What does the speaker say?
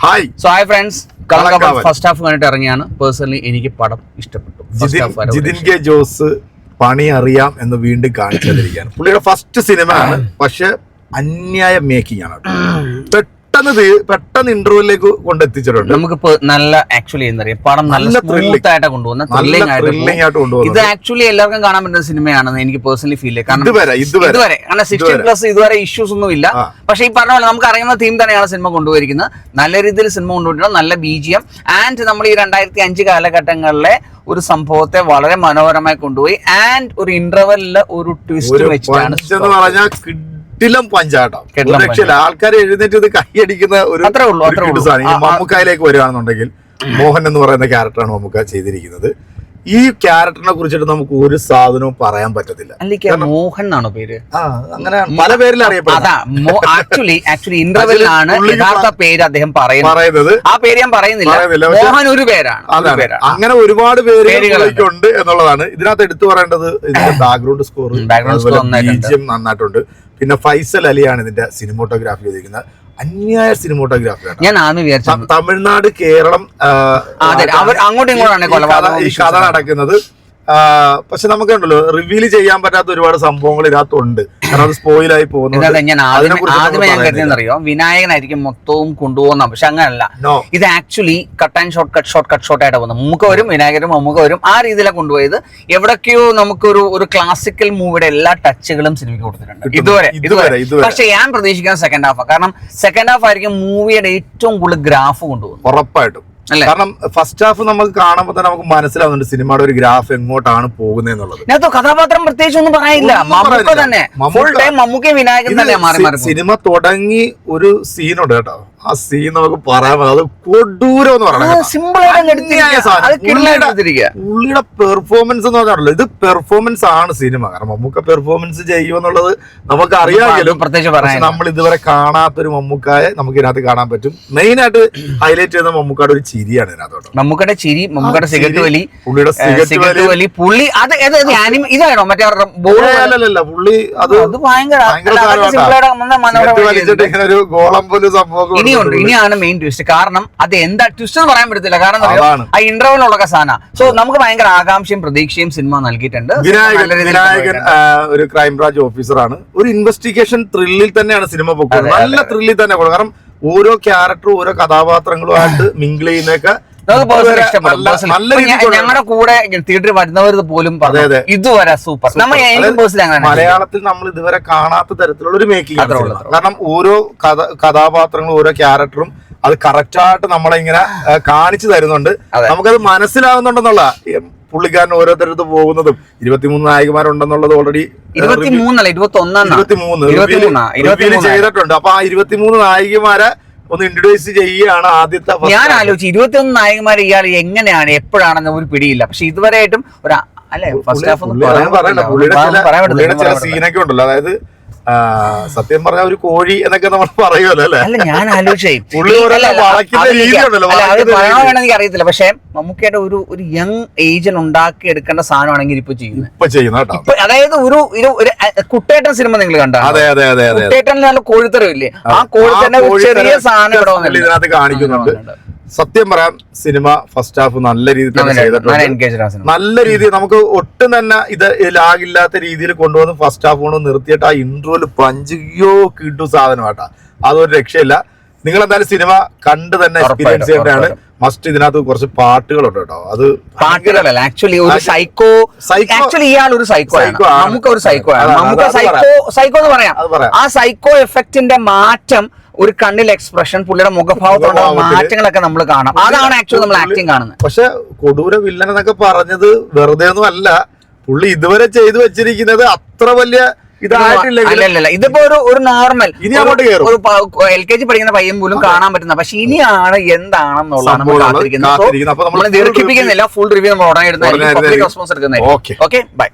Hi so hi friends first half കണ്ടിട്ട് ഇറങ്ങിയാണ്. Personally എനിക്ക് പടം ഇഷ്ടപ്പെട്ടു. ജിതിൻ കെ ജോസ് പണി അറിയാം എന്ന് വീണ്ടും കാണിച്ചു തന്നിരിക്കുകയാണ് പുള്ളിയുടെ ഫസ്റ്റ് സിനിമയാണ് ആണ്. പക്ഷെ അന്യായ മേക്കിംഗ് ആണ്. പെട്ടെന്ന് പെട്ടെന്ന് ഇന്റർവ്യൂലേക്ക് കൊണ്ടെത്തിച്ചിട്ടുണ്ട്. നമുക്ക് ഇപ്പൊ നല്ല ആക്ച്വലി എന്താ പറയുക പടം നല്ല. സ്മൂത്ത് ആയിട്ട് കൊണ്ടുപോകുന്ന ത്രില്ലിംഗ് ആയിട്ട് ത്രില്ലിംഗ് ഇത് ആക്ച്വലി എല്ലാവർക്കും കാണാൻ പറ്റുന്ന സിനിമയാണെന്ന് എനിക്ക് പേഴ്സണലി ഫീൽ ചെയ്യാം. കാരണം ഇതുവരെ കാരണം സിക്സ്റ്റീൻ പ്ലസ് ഇതുവരെ ഇഷ്യൂസ് ഒന്നും ഇല്ല. പക്ഷെ ഈ പറഞ്ഞ പോലെ നമുക്ക് അറിയുന്ന തീം തന്നെയാണ് സിനിമ കൊണ്ടുപോയിരിക്കുന്നത്. നല്ല രീതിയിൽ സിനിമ കൊണ്ടുപോയിട്ടുണ്ട് നല്ല ബീജിയം ആൻഡ് നമ്മൾ ഈ രണ്ടായിരത്തി അഞ്ച് കാലഘട്ടങ്ങളിലെ ഒരു സംഭവത്തെ വളരെ മനോഹരമായി കൊണ്ടുപോയി. ആൻഡ് ഒരു ഇന്റർവെല്ലിൽ ഒരു ട്വിസ്റ്റ് വെച്ചിട്ടാണ് കിഡിലം പഞ്ചാട്ടം കിടിലം രക്ഷയില്ല ആൾക്കാർ എഴുന്നേറ്റ് ഇത് കൈയടിക്കുന്ന ഒരു ഒരു സാധനം. ഈ. മമ്മൂക്കായിലേക്ക് വരികയാണെന്നുണ്ടെങ്കിൽ മോഹൻ എന്ന് പറയുന്ന ക്യാരക്ടറാണ് മമ്മൂക്ക ചെയ്തിരിക്കുന്നത്. ഈ ക്യാരക്ടറിനെ കുറിച്ചിട്ട് നമുക്ക് ഒരു സാധനവും പറയാൻ പറ്റത്തില്ല. മോഹൻ എന്നാണോ പേര്? അങ്ങനെ പല പേരിൽ ആക്ച്വലി ആക്ച്വലി ഇന്റർവെല്ലിലാണ് പുള്ളിക്ക് യഥാർത്ഥ പേര് അദ്ദേഹം പറയുന്നത്. ആ പേര് ഞാൻ പറയുന്നില്ല. മോഹൻ ഒരു പേരാണ് ഒരു അങ്ങനെ ഒരുപാട് പേര് പേരുകളുണ്ട്. ഉണ്ട് എന്നുള്ളതാണ്. ഇതിനകത്ത് എടുത്തു പറയേണ്ടത് ഇതിന്റെ ബാക്ക്ഗ്രൗണ്ട് സ്കോർ ബാക്ക്ഗ്രൗണ്ട് സ്കോർ നന്നായിട്ടുണ്ട്. പിന്നെ ഫൈസൽ അലിയാണ് ഇതിന്റെ സിനിമോട്ടോഗ്രാഫി ചെയ്തിരിക്കുന്നത് അന്യായ സിനിമോട്ടോഗ്രാഫിയാണ് ഞാൻ ആദ്യം വിചാരിച്ചു തമിഴ്നാട് കേരളം അവർ അങ്ങോട്ടും ഇങ്ങോട്ടാണ് ഈ- കഥ- നടക്കുന്നത് പക്ഷെ നമുക്കുണ്ടല്ലോ റിവീൽ ചെയ്യാൻ പറ്റാത്ത ഒരുപാട് സംഭവങ്ങൾ ഇതിനകത്തുണ്ട്. കാരണം അത് സ്പോയിലായി പോകുന്നത് ഞാൻ ആദ്യമേ ഞാൻ. കരുതിയെന്നറിയോ? വിനായകനായിരിക്കും മൊത്തവും കൊണ്ടുപോകുന്ന പക്ഷെ അങ്ങനല്ല. ഇത് actually cut and short cut short cut short ആയിട്ട് പോകുന്നത്. നമുക്ക് വരും വിനായകരും മമ്മൂക്ക വരും. ആ രീതിയിലാണ് കൊണ്ടുപോയത്. എവിടൊക്കെയോ നമുക്കൊരു ഒരു ക്ലാസിക്കൽ മൂവിയുടെ എല്ലാ ടച്ചുകളും സിനിമയ്ക്ക് കൊടുത്തിട്ടുണ്ട്. ഇതുവരെ ഇതുവരെ. പക്ഷെ ഞാൻ പ്രതീക്ഷിക്കുന്ന സെക്കൻഡ് ഹാഫ് കാരണം സെക്കൻഡ് ഹാഫ് ആയിരിക്കും മൂവിയുടെ ഏറ്റവും കൂടുതൽ ഗ്രാഫ് കൊണ്ടുപോകുന്നത്. ഉറപ്പായിട്ടും? കാരണം ഫസ്റ്റ് ഹാഫ് നമുക്ക് കാണുമ്പോൾ തന്നെ നമുക്ക് മനസ്സിലാവുന്നുണ്ട് സിനിമയുടെ ഒരു ഗ്രാഫ് എങ്ങോട്ടാണ് പോകുന്നത് എന്നുള്ളത് കഥാപാത്രം പ്രത്യേകിച്ച് ഒന്നും മാറി സിനിമ തുടങ്ങി ഒരു സീനുണ്ട് കേട്ടോ. ആ സീൻ നമുക്ക് പറയാൻ. അത് കൊടൂരം എന്ന് പറയുന്നത്. പുള്ളിയുടെ പെർഫോമൻസ് എന്ന് പറഞ്ഞാൽ ഇത് പെർഫോമൻസ് ആണ് സിനിമ കാരണം മമ്മൂക്ക പെർഫോമൻസ് ചെയ്യുമെന്നുള്ളത് നമുക്ക് അറിയാമെങ്കിലും പ്രത്യേകിച്ച് നമ്മൾ ഇതുവരെ കാണാത്തൊരു മമ്മൂക്കായെ നമുക്ക് ഇതിനകത്ത് കാണാൻ പറ്റും. മെയിൻ ആയിട്ട് ഹൈലൈറ്റ് ചെയ്യുന്ന മമ്മൂക്കയുടെ ഒരു ചിരിയാണ് ഇതിനകത്തോട്ട്. മമ്മൂക്കയുടെ ചിരി മമ്മൂക്കയുടെ സിഗരറ്റ് വലി പുള്ളിയുടെ സിഗരറ്റ് വലി. പുള്ളി അത് ഇതാണോ മറ്റേ അല്ലല്ല പുള്ളി അത് ഭയങ്കര ഒരു ഗോളം പോലെ സംഭവം ഇനിയുണ്ട്. ഇനിയാണ് മെയിൻ ട്വിസ്റ്റ് കാരണം അത് എന്താ ട്വിസ്റ്റ് എന്ന് പറയാൻ പറ്റത്തില്ല. കാരണം. ആ ഇന്റർവെല്ലുള്ള സാധന. സോ നമുക്ക് ഭയങ്കര ആകാംക്ഷയും പ്രതീക്ഷയും സിനിമ നൽകിയിട്ടുണ്ട്. വിനായകൻ ഒരു ക്രൈം ബ്രാഞ്ച് ഒരു ക്രൈംബ്രാഞ്ച് ഓഫീസറാണ് ഒരു ഇൻവെസ്റ്റിഗേഷൻ ത്രില്ലിൽ തന്നെയാണ് സിനിമ പൊക്കുന്നത് അതെ, നല്ല ത്രില്ലിൽ തന്നെ കാരണം ഓരോ ക്യാരക്ടറും ഓരോ കഥാപാത്രങ്ങളുമായിട്ട് മിങ്കിൾ ചെയ്യുന്നൊക്കെ ഞങ്ങളുടെ കൂടെ തിയേറ്ററിൽ വരുന്നവർ പോലും. ഇതുവരെ സൂപ്പർ. മലയാളത്തിൽ നമ്മൾ ഇതുവരെ കാണാത്ത തരത്തിലുള്ള ഒരു മേക്കിംഗ്. കാരണം ഓരോ കഥ കഥാപാത്രങ്ങളും ഓരോ ക്യാരക്ടറും അത് കറക്റ്റ് ആയിട്ട് നമ്മളെ ഇങ്ങനെ കാണിച്ചു തരുന്നുണ്ട്. നമുക്കത് മനസ്സിലാവുന്നുണ്ടെന്നുള്ള പുള്ളിക്കാരൻ ഓരോരുത്തരത്ത് പോകുന്നതും ഇരുപത്തിമൂന്ന് നായകന്മാരുണ്ടെന്നുള്ളത് ഓൾറെഡി ഇരുപത്തി ഇരുപത്തിമൂന്ന്? ചെയ്തിട്ടുണ്ട്. അപ്പൊ ആ ഇരുപത്തിമൂന്ന് നായികമാരെ ഒന്ന് ഇൻട്രൊഡ്യൂസ് ചെയ്യുകയാണ് ആദ്യത്തെ ഞാൻ. ആലോചിച്ചു ഇരുപത്തിയൊന്ന് നായകന്മാർ ഇയാൾ എങ്ങനെയാണ് എപ്പോഴാണെന്ന് ഒരു പിടിയില്ല പക്ഷെ ഇതുവരെയായിട്ടും ഒരു അല്ലെ ഫസ്റ്റ് ഹാഫ് ഒന്നും പറയാൻ. പറ്റില്ല. പറയാൻ പറ്റില്ല. സീനൊക്കെ ഉണ്ടല്ലോ അതായത് സത്യം പറഞ്ഞ ഒരു കോഴി എന്നൊക്കെ നമ്മൾ പറയുമല്ലോ അല്ലെ? അല്ല ഞാൻ ആലോചിച്ചേ. എനിക്ക് അറിയത്തില്ല. പക്ഷെ മമ്മൂക്കയുടെ ഒരു ഒരു യങ് ഏജിൽ ഉണ്ടാക്കി എടുക്കേണ്ട സാധനമാണെങ്കിൽ ഇപ്പൊ ചെയ്യുന്നത് ഇപ്പൊ ചെയ്യുന്ന അതായത് ഒരു ഒരു കുട്ടേട്ടൻ സിനിമ നിങ്ങൾ കണ്ട? അതെ അതെ അതെ. കുട്ടേട്ടൻ നല്ല കോഴിത്തരം ഇല്ലേ ആ കോഴിത്തന്നെ ചെറിയ സാധനം. ഇതിനകത്ത് കാണിക്കുന്നുണ്ട്. സത്യം പറയാം സിനിമ ഫസ്റ്റ് ഹാഫ് നല്ല രീതിയിൽ തന്നെ ചെയ്തിട്ടുണ്ട്. നല്ല രീതിയിൽ നമുക്ക് ഒട്ടും തന്നെ ഇത് ലാഗില്ലാത്ത രീതിയിൽ കൊണ്ടുവന്ന് ഫസ്റ്റ് ഹാഫ് കൊണ്ട് നിർത്തിയിട്ട് ആ ഇന്റർവ്യൂൽ പഞ്ചിയോ കിട്ടു സാധനം കേട്ടാ അതൊരു രക്ഷയില്ല. നിങ്ങൾ എന്തായാലും സിനിമ കണ്ട് തന്നെ എക്സ്പീരിയൻസ് ചെയ്യേണ്ടതാണ്. മസ്റ്റ് ഇതിനകത്ത് കുറച്ച് പാട്ടുകളുണ്ട് കേട്ടോ. അത് പാട്ടുകളല്ല ആക്ച്വലി ഒരു സൈക്കോ ആക്ച്വലി ഇയാൾ ഒരു സൈക്കോ നമുക്ക് ഒരു സൈക്കോ ആണ്. നമുക്ക് സൈക്കോ സൈക്കോ എന്ന് പറയാം. ആ സൈക്കോ എഫക്റ്റിന്റെ മാറ്റം ഒരു കണ്ണിൽ എക്സ്പ്രഷൻ പുള്ളിയുടെ മുഖഭാവത്തോടെ മാറ്റങ്ങളൊക്കെ നമ്മൾ കാണാം. അതാണ് ആക്ച്വലി നമ്മൾ ആക്ടിങ് കാണുന്നത്. പക്ഷെ കൊടൂര വില്ലൻ എന്നൊക്കെ പറഞ്ഞത് വെറുതെ ഒന്നും അല്ല. പുള്ളി ഇതുവരെ ചെയ്തു വെച്ചിരിക്കുന്നത് അത്ര വലിയ ഇതായിട്ടില്ല ഇതിപ്പോ ഒരു ഒരു നോർമൽ ഇനി അങ്ങോട്ട്. ഒരു എൽ കെ ജി പഠിക്കുന്ന പയ്യൻ പോലും കാണാൻ പറ്റുന്ന പക്ഷെ ഇനിയാണ് എന്താണെന്നുള്ളതാണ് നമ്മൾ കാത്തിരിക്കുന്നത്. നമ്മൾ ദീർഘിപ്പിക്കുന്നില്ല ഫുൾ റിവ്യൂ നമ്മൾ ഉടനെ ഇടുന്നതായിരിക്കും. റെസ്പോൺസ് എടുക്കുന്നത് ഓക്കെ. ബൈ